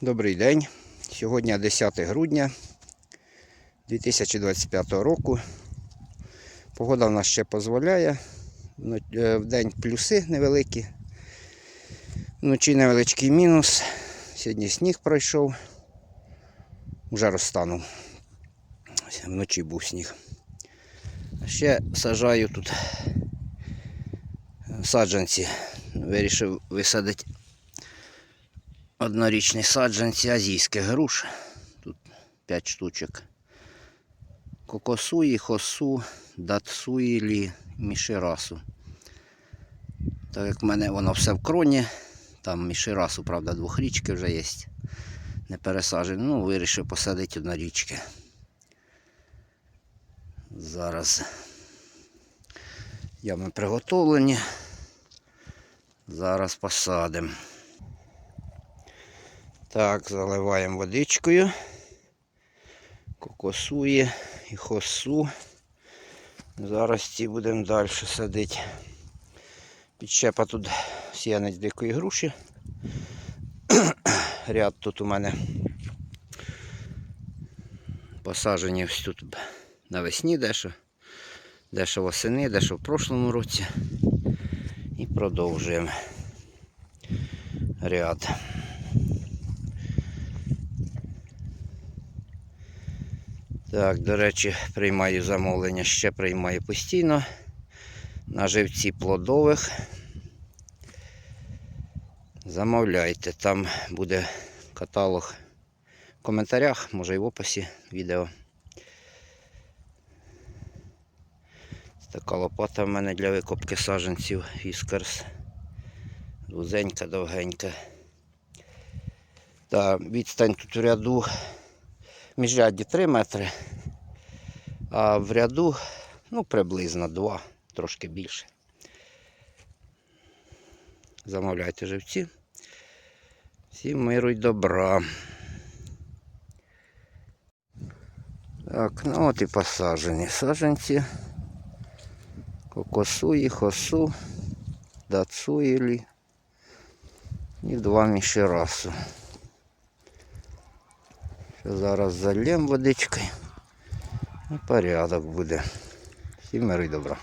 Добрий день. Сьогодні 10 грудня 2025 року. Погода в нас ще дозволяє. В день плюси невеликі. Вночі невеличкий мінус. Сьогодні сніг пройшов. Уже розтанув. Вночі був сніг. Ще сажаю тут саджанці. Вирішив висадити однорічні саджанці азійських груш. Тут 5 штучок. Кокосуї, хосу, датсуїлі, міширасу. Так як в мене воно все в кроні, там міширасу, правда, двохрічки вже є. Не пересаджені. Ну, вирішив посадити однорічки. Зараз ями приготовлені. Зараз посадимо. Так, заливаємо водичкою. Кокосує і хосу. Зараз ці будемо далі садити. Підщепа тут сіянець дикої груші. Ряд тут у мене посаджені ось тут навесні дещо, дещо восени, дещо в прошлому році. І продовжуємо ряд. Так, до речі, приймаю замовлення, ще приймаю постійно на живці плодових. Замовляйте, там буде каталог в коментарях, може і в описі відео. Така лопата в мене для викопки саджанців Фіскарс. Вузенька, довгенька. Та відстань тут в ряду міжрядді 3 метри, а в ряду ну, приблизно 2, трошки більше. Замовляйте живці. Всім миру й добра. Так, ну от і посаджені саджанці. Кокосуї, хосу, дацуїлі і два мішерасу. Зараз зальємо водичкою. Порядок буде. Всім миру добра.